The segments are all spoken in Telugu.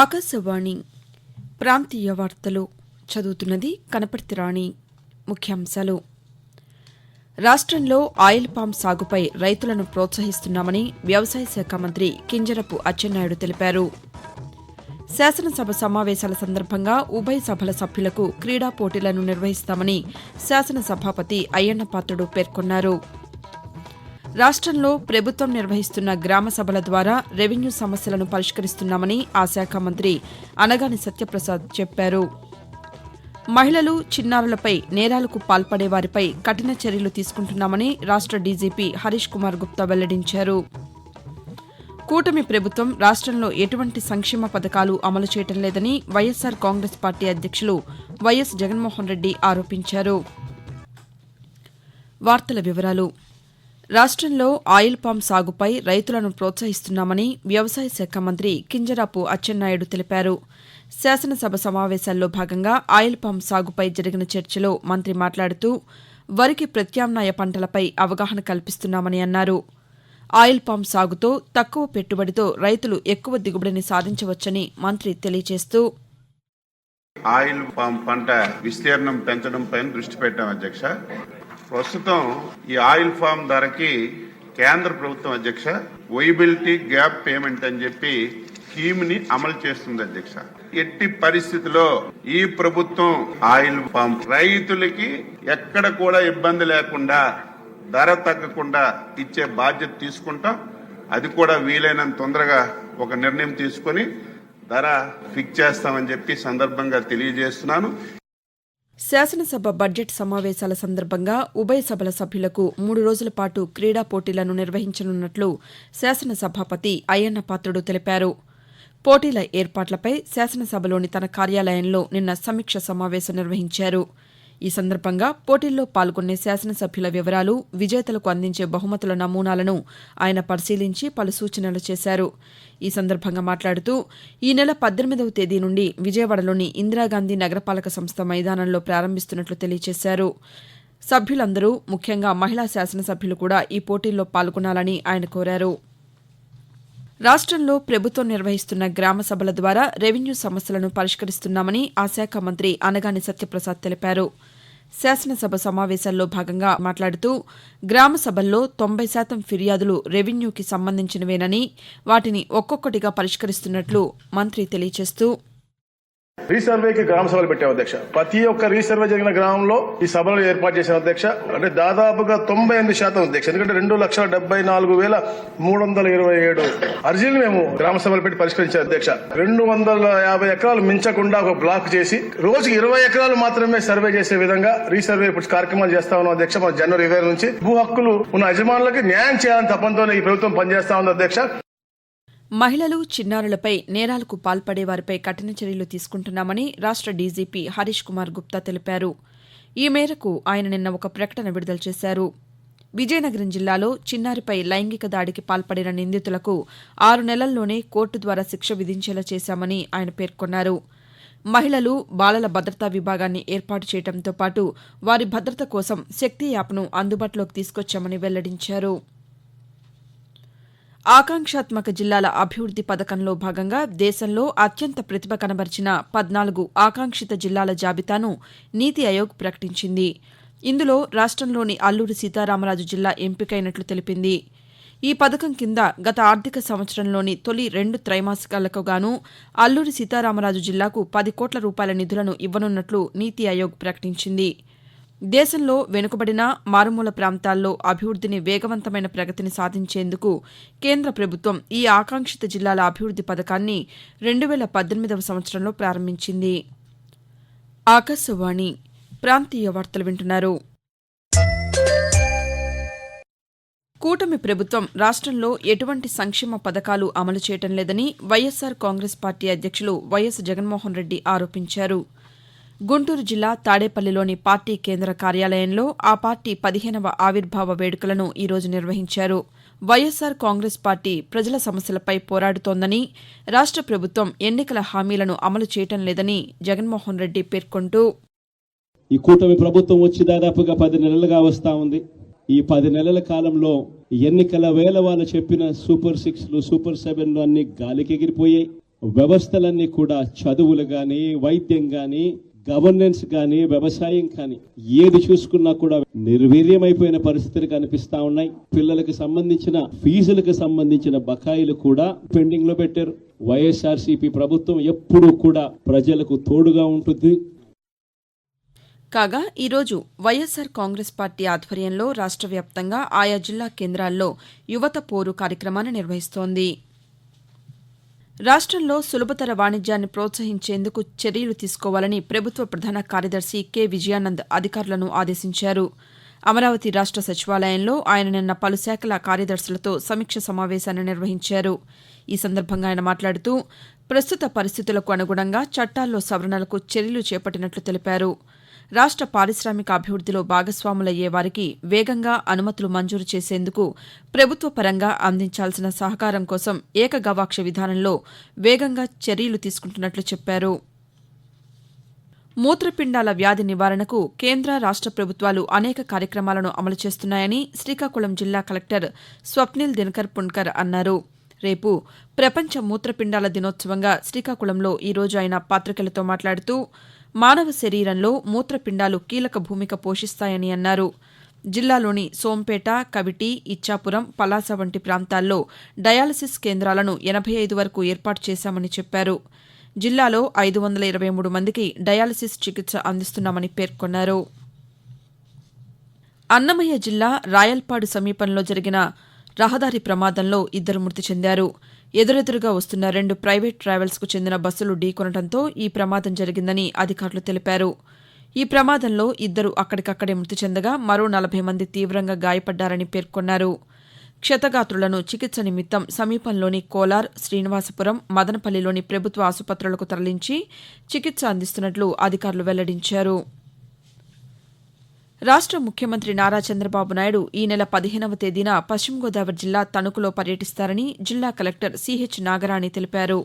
ఆకాశవాణి ప్రాంతీయ వార్తలు చదువుతున్నది కనపర్తి రాణి. ముఖ్యాంశాలు. రాష్ట్రంలో ఆయిల్ పామ్ సాగుపై రైతులను ప్రోత్సహిస్తున్నామని వ్యవసాయ శాఖ మంత్రి కింజరపు అచ్చెన్నాయుడు తెలిపారు. శాసనసభ సమావేశాల సందర్భంగా ఉభయ సభల సభ్యులకు క్రీడా పోటీలను నిర్వహిస్తామని శాసనసభాపతి అయ్యన్న పాత్రుడు పేర్కొన్నారు. రాష్ట్రంలో ప్రభుత్వం నిర్వహిస్తున్న గ్రామ సభల ద్వారా రెవెన్యూ సమస్యలను పరిష్కరిస్తున్నామని ఆ శాఖ మంత్రి అనగాని సత్యప్రసాద్ చెప్పారు. మహిళలు చిన్నారులపై నేరాలకు పాల్పడే వారిపై కఠిన చర్యలు తీసుకుంటున్నామని రాష్ట్ర డీజీపీ హరీష్ కుమార్ గుప్తా వెల్లడించారు. కూటమి ప్రభుత్వం రాష్ట్రంలో ఎటువంటి సంక్షేమ పథకాలు అమలు చేయటం లేదని వైఎస్సార్ కాంగ్రెస్ పార్టీ అధ్యక్షులు వైఎస్ జగన్మోహన్ రెడ్డి ఆరోపించారు. రాష్టంలో రాష్ట్రంలో ఆయిల్ పామ్ సాగుపై రైతులను ప్రోత్సహిస్తున్నామని వ్యవసాయ శాఖ మంత్రి కింజరాపు అచ్చెన్నాయుడు తెలిపారు. శాసనసభ సమావేశాల్లో భాగంగా ఆయిల్ పామ్ సాగుపై జరిగిన చర్చలో మంత్రి మాట్లాడుతూ వరికి ప్రత్యామ్నాయ పంటలపై అవగాహన కల్పిస్తున్నామని అన్నారు. ఆయిల్ పామ్ సాగుతో తక్కువ పెట్టుబడితో రైతులు ఎక్కువ దిగుబడిని సాధించవచ్చని మంత్రి తెలియజేస్తూ ఆయిల్ పామ్ పంట విస్తీర్ణం పెంచడం పైన దృష్టి పెట్టాం అధ్యక్ష. ప్రస్తుతం ఈ ఆయిల్ ఫామ్ ధరకి కేంద్ర ప్రభుత్వం అధ్యక్ష వైబిలిటీ గ్యాప్ పేమెంట్ అని చెప్పి స్కీమ్ని అమలు చేస్తుంది అధ్యక్ష. ఎట్టి పరిస్థితిలో ఈ ప్రభుత్వం ఆయిల్ ఫామ్ రైతులకి ఎక్కడ కూడా ఇబ్బంది లేకుండా ధర తగ్గకుండా ఇచ్చే బాధ్యత తీసుకుంటాం. అది కూడా వీలైనంత తొందరగా ఒక నిర్ణయం తీసుకొని ధర ఫిక్స్ చేస్తామని చెప్పి సందర్భంగా తెలియజేస్తున్నాను. శాసనసభ బడ్జెట్ సమావేశాల సందర్భంగా ఉభయ సభల సభ్యులకు మూడు రోజుల పాటు క్రీడా పోటీలను నిర్వహించనున్నట్లు శాసనసభాపతి అయ్యన్న పాత్రుడు తెలిపారు. పోటీల ఏర్పాట్లపై శాసనసభలోని తన కార్యాలయంలో నిన్న సమీక్ష సమావేశం నిర్వహించారు. ఈ సందర్భంగా పోటీల్లో పాల్గొనే శాసనసభ్యుల వివరాలు విజేతలకు అందించే బహుమతుల నమూనాలను ఆయన పరిశీలించి పలు సూచనలు చేశారు. ఈ సందర్భంగా మాట్లాడుతూ ఈ నెల పద్దెనిమిదవ తేదీ నుండి విజయవాడలోని ఇందిరాగాంధీ నగరపాలక సంస్థ మైదానంలో ప్రారంభిస్తున్నట్లు తెలియజేశారు సభ్యులందరూ ముఖ్యంగా మహిళా శాసనసభ్యులు కూడా ఈ పోటీల్లో పాల్గొనాలని ఆయన కోరారు. రాష్ట్రంలో ప్రభుత్వం నిర్వహిస్తున్న గ్రామ సభల ద్వారా రెవెన్యూ సమస్యలను పరిష్కరిస్తున్నామని ఆ శాఖ మంత్రి అనగాని సత్యప్రసాద్ తెలిపారు. శాసనసభ సమావేశాల్లో భాగంగా మాట్లాడుతూ గ్రామ సభల్లో తొంభై శాతం ఫిర్యాదులు రెవెన్యూకి సంబంధించినవేనని వాటిని ఒక్కొక్కటిగా పరిష్కరిస్తున్నట్లు మంత్రి తెలియజేస్తూ రీసర్వేకి గ్రామ సభలు పెట్టాం అధ్యక్ష. ప్రతి ఒక్క రీసర్వే జరిగిన గ్రామంలో ఈ సభలు ఏర్పాటు చేసిన అధ్యక్ష. అంటే దాదాపుగా తొంభై ఎనిమిది శాతం అధ్యక్ష. ఎందుకంటే రెండు లక్షల డెబ్బై నాలుగు వేల మూడు వందల ఇరవై ఏడు అర్జీలు మేము గ్రామ సభలు పెట్టి పరిష్కరించాం అధ్యక్ష. రెండు వందల యాభై ఎకరాలు మించకుండా ఒక బ్లాక్ చేసి రోజుకి ఇరవై ఎకరాలు మాత్రమే సర్వే చేసే విధంగా రీసర్వే ఇప్పుడు కార్యక్రమాలు చేస్తా ఉన్నాం అధ్యక్ష. మన జనవరి ఇరవై నుంచి భూ హక్కులు ఉన్న యజమానులకి న్యాయం చేయాలని తప్పంతో ఈ ప్రభుత్వం పనిచేస్తా ఉంది అధ్యక్ష. మహిళలు చిన్నారులపై నేరాలకు పాల్పడే వారిపై కఠిన చర్యలు తీసుకుంటున్నామని రాష్ట్ర డీజీపీ హరీష్ కుమార్ గుప్తా తెలిపారు. ఈ మేరకు ఆయన నిన్న ఒక ప్రకటన విడుదల చేశారు. విజయనగరం జిల్లాలో చిన్నారిపై లైంగిక దాడికి పాల్పడిన నిందితులకు ఆరు నెలల్లోనే కోర్టు ద్వారా శిక్ష విధించేలా చేశామని ఆయన పేర్కొన్నారు. మహిళలు బాలల భద్రతా విభాగాన్ని ఏర్పాటు చేయడంతో పాటు వారి భద్రత కోసం శక్తి యాప్ను అందుబాటులోకి తీసుకొచ్చామని వెల్లడించారు. ఆకాంక్షాత్మక జిల్లాల అభివృద్ది పథకంలో భాగంగా దేశంలో అత్యంత ప్రతిభ కనబర్చిన పద్నాలుగు ఆకాంక్షిత జిల్లాల జాబితాను నీతి ఆయోగ్ ప్రకటించింది. ఇందులో రాష్ట్రంలోని అల్లూరి సీతారామరాజు జిల్లా ఎంపికైనట్లు తెలిపింది. ఈ పథకం కింద గత ఆర్థిక సంవత్సరంలోని తొలి రెండు త్రైమాసికాలకు గాను అల్లూరి సీతారామరాజు జిల్లాకు పది కోట్ల రూపాయల నిధులను ఇవ్వనున్నట్లు నీతి ఆయోగ్ ప్రకటించింది. దేశంలో వెనుకబడిన మారుమూల ప్రాంతాల్లో అభివృద్దిని వేగవంతమైన ప్రగతిని సాధించేందుకు కేంద్ర ప్రభుత్వం ఈ ఆకాంక్షిత జిల్లాల అభివృద్ది పథకాన్ని రెండు వేల పద్దెనిమిదవ సంవత్సరంలో ప్రారంభించింది. ఆకాశవాణి ప్రాంతీయ వార్తలు వింటున్నారు. కూటమి ప్రభుత్వం రాష్ట్రంలో ఎటువంటి సంక్షేమ పథకాలు అమలు చేయటం లేదని వైఎస్సార్ కాంగ్రెస్ పార్టీ అధ్యక్షులు వైఎస్ జగన్మోహన్ రెడ్డి ఆరోపించారు. గుంటూరు జిల్లా తాడేపల్లిలోని పార్టీ కేంద్ర కార్యాలయంలో ఆ పార్టీ పదిహేనవ ఆవిర్భావ వేడుకలను ఈరోజు నిర్వహించారు. వైఎస్సార్ కాంగ్రెస్ పార్టీ ప్రజల సమస్యలపై పోరాడుతోందని రాష్ట్ర ప్రభుత్వం ఎన్నికల హామీలను అమలు చేయటం లేదని జగన్మోహన్ రెడ్డి పేర్కొంటూ ఈ కూటమి ప్రభుత్వం వచ్చి దాదాపుగా పది నెలలుగా వస్తా ఉంది. ఈ పది నెలల కాలంలో ఎన్నికల వేళ వాళ్ళు చెప్పిన సూపర్ సిక్స్లు సూపర్ సెవెన్లు అన్ని గాలికి ఎగిరిపోయాయి. వ్యవస్థలన్నీ కూడా చదువులు కానీ వైద్యం కానీ గవర్నెన్స్ కానీ వ్యవసాయం కానీ ఏది చూసుకున్నా కూడా నిర్వీర్యమైపోయిన పరిస్థితులు కనిపిస్తా ఉన్నాయి. పిల్లలకు సంబంధించిన ఫీజులకు సంబంధించిన బకాయిలు కూడా పెండింగ్లో పెట్టారు. వైఎస్ఆర్సీపీ ప్రభుత్వం ఎప్పుడూ కూడా ప్రజలకు తోడుగా ఉంటుంది. కాగా ఈరోజు వైఎస్సార్ కాంగ్రెస్ పార్టీ ఆధ్వర్యంలో రాష్ట్ర వ్యాప్తంగా ఆయా జిల్లా కేంద్రాల్లో యువత పోరు కార్యక్రమాన్ని నిర్వహిస్తోంది. రాష్ట్రంలో సులభతర వాణిజ్యాన్ని ప్రోత్సహించేందుకు చర్యలు తీసుకోవాలని ప్రభుత్వ ప్రధాన కార్యదర్శి కె. విజయానంద్ అధికారులను ఆదేశించారు. అమరావతి రాష్ట్ర సచివాలయంలో ఆయన నిన్న పలు శాఖల కార్యదర్శులతో సమీక్ష సమావేశాన్ని నిర్వహించారు. ఈ సందర్భంగా ఆయన మాట్లాడుతూ ప్రస్తుత పరిస్థితులకు అనుగుణంగా చట్టాల్లో సవరణలకు చర్యలు చేపట్టినట్లు తెలిపారు. రాష్ట్ర పారిశ్రామిక అభివృద్ధిలో భాగస్వాములయ్యే వారికి వేగంగా అనుమతులు మంజూరు చేసేందుకు ప్రభుత్వ పరంగా అందించాల్సిన సహకారం కోసం ఏకగవాక్ష విధానంలో వేగంగా చర్యలు తీసుకుంటున్నట్లు చెప్పారు. మూత్రపిండాల వ్యాధి నివారణకు కేంద్ర రాష్ట్ర ప్రభుత్వాలు అనేక కార్యక్రమాలను అమలు చేస్తున్నాయని శ్రీకాకుళం జిల్లా కలెక్టర్ స్వప్నిల్ దినకర్ పుణ్కర్ అన్నారు. రేపు ప్రపంచ మూత్రపిండాల దినోత్సవంగా శ్రీకాకుళంలో ఈరోజు ఆయన పాతికేయులతో మాట్లాడుతూ మానవ శరీరంలో మూత్రపిండాలు కీలక భూమిక పోషిస్తాయని అన్నారు. జిల్లాలోని సోంపేట కవిటి ఇచ్చాపురం పలాస వంటి ప్రాంతాల్లో డయాలసిస్ కేంద్రాలను ఎనభై ఐదు వరకు ఏర్పాటు చేశామని చెప్పారు. జిల్లాలో ఐదు వందల ఇరవై మూడు మందికి డయాలసిస్ చికిత్స అందిస్తున్నామని పేర్కొన్నారు. అన్నమయ్య జిల్లా రాయల్పాడు సమీపంలో జరిగిన రహదారి ప్రమాదంలో ఇద్దరు మృతి చెందారు. ఎదురెదురుగా వస్తున్న రెండు ప్రైవేట్ ట్రావెల్స్కు చెందిన బస్సులు ఢీకొనడంతో ఈ ప్రమాదం జరిగిందని అధికారులు తెలిపారు. ఈ ప్రమాదంలో ఇద్దరు అక్కడికక్కడే మృతి చెందగా మరో నలభై మంది తీవ్రంగా గాయపడ్డారని పేర్కొన్నారు. క్షతగాత్రులను చికిత్స నిమిత్తం సమీపంలోని కోలార్ శ్రీనివాసపురం మదనపల్లిలోని ప్రభుత్వ ఆసుపత్రులకు తరలించి చికిత్స అందిస్తున్నట్లు అధికారులు వెల్లడించారు. రాష్ట్ర ముఖ్యమంత్రి నారా చంద్రబాబు నాయుడు ఈ నెల పదిహేనవ తేదీన పశ్చిమ గోదావరి జిల్లా తణుకులో పర్యటిస్తారని జిల్లా కలెక్టర్ సిహెచ్ నాగరాణి తెలిపారు.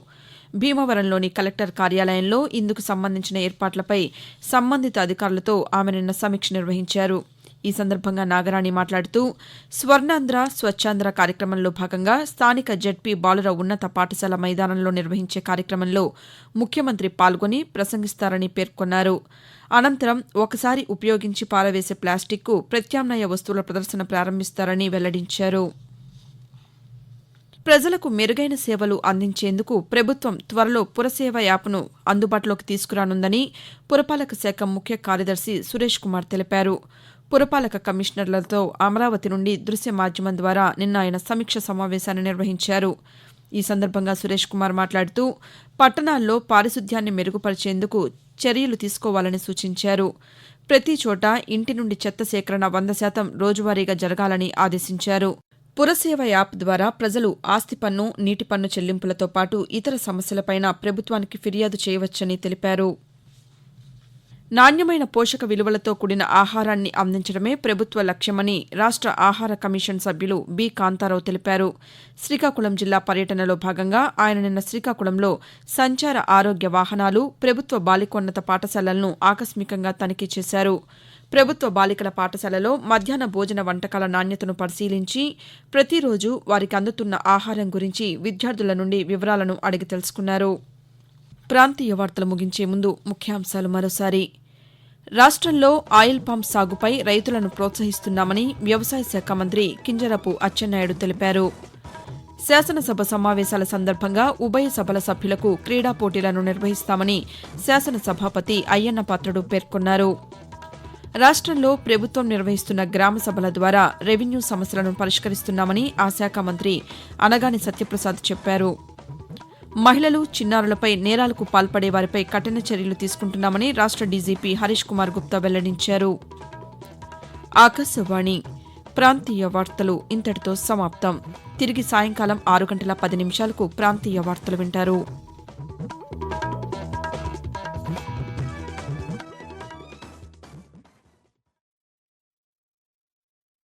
భీమవరంలోని కలెక్టర్ కార్యాలయంలో ఇందుకు సంబంధించిన ఏర్పాట్లపై సంబంధిత అధికారులతో ఆమె నిన్న సమీక్ష నిర్వహించారు. ఈ సందర్భంగా నాగరాణి మాట్లాడుతూ స్వర్ణాంధ్ర స్వచ్ఛాంధ్ర కార్యక్రమంలో భాగంగా స్థానిక జడ్పీ బాలుర ఉన్నత పాఠశాల మైదానంలో నిర్వహించే కార్యక్రమంలో ముఖ్యమంత్రి పాల్గొని ప్రసంగిస్తారని పేర్కొన్నారు. అనంతరం ఒకసారి ఉపయోగించి పారవేసే ప్లాస్టిక్కు ప్రత్యామ్నాయ వస్తువుల ప్రదర్శన ప్రారంభిస్తారని వెల్లడించారు. ప్రజలకు మెరుగైన సేవలు అందించేందుకు ప్రభుత్వం త్వరలో పురసేవ యాప్ను అందుబాటులోకి తీసుకురానుందని పురపాలక శాఖ ముఖ్య కార్యదర్శి సురేష్ కుమార్ తెలిపారు. పురపాలక కమిషనర్లతో అమరావతి నుండి దృశ్య మాధ్యమం ద్వారా నిన్న ఆయన సమీక్ష సమావేశాన్ని నిర్వహించారు. ఈ సందర్భంగా సురేష్ కుమార్ మాట్లాడుతూ పట్టణాల్లో పారిశుద్ధ్యాన్ని మెరుగుపరిచేందుకు చర్యలు తీసుకోవాలని సూచించారు. ప్రతి చోట ఇంటి నుండి చెత్త సేకరణ వంద శాతం రోజువారీగా జరగాలని ఆదేశించారు. పురసేవ యాప్ ద్వారా ప్రజలు ఆస్తి పన్ను నీటి పన్ను చెల్లింపులతో పాటు ఇతర సమస్యలపైన ప్రభుత్వానికి ఫిర్యాదు చేయవచ్చని తెలిపారు. నాణ్యమైన పోషక విలువలతో కూడిన ఆహారాన్ని అందించడమే ప్రభుత్వ లక్ష్యమని రాష్ట్ర ఆహార కమిషన్ సభ్యులు బి. కాంతారావు తెలిపారు. శ్రీకాకుళం జిల్లా పర్యటనలో భాగంగా ఆయన నిన్న శ్రీకాకుళంలో సంచార ఆరోగ్య వాహనాలు ప్రభుత్వ బాలికోన్నత పాఠశాలలను ఆకస్మికంగా తనిఖీ చేశారు. ప్రభుత్వ బాలికల పాఠశాలలో మధ్యాహ్న భోజన వంటకాల నాణ్యతను పరిశీలించి ప్రతిరోజు వారికి అందుతున్న ఆహారం గురించి విద్యార్థుల నుండి వివరాలను అడిగి తెలుసుకున్నారు. ప్రాంతీయ వార్తలు ముగించే ముందు ముఖ్యాంశాలు మరోసారి. రాష్ట్రంలో ఆయిల్ పంప్ సాగుపై రైతులను ప్రోత్సహిస్తున్నామని వ్యవసాయ శాఖ మంత్రి కింజరపు అచ్చెన్నాయుడు తెలిపారు. శాసనసభ సమావేశాల సందర్భంగా ఉభయ సభల సభ్యులకు క్రీడా పోటీలను నిర్వహిస్తామని శాసన సభాపతి అయ్యన్న పాత్రుడు పేర్కొన్నారు. రాష్ట్రంలో ప్రభుత్వం నిర్వహిస్తున్న గ్రామ సభల ద్వారా రెవెన్యూ సమస్యలను పరిష్కరిస్తున్నామని ఆ శాఖ మంత్రి అనగాని సత్యప్రసాద్ చెప్పారు. మహిళలు చిన్నారులపై నేరాలకు పాల్పడే వారిపై కఠిన చర్యలు తీసుకుంటున్నామని రాష్ట్ర డీజీపీ హరీష్ కుమార్ గుప్తా వెల్లడించారు. ఆకాశవాణి ప్రాంతీయ వార్తలు ఇంతటితో సమాప్తం. తిరిగి సాయంకాలం ఆరు గంటల పది నిమిషాలకు ప్రాంతీయ వార్తలు వింటారు.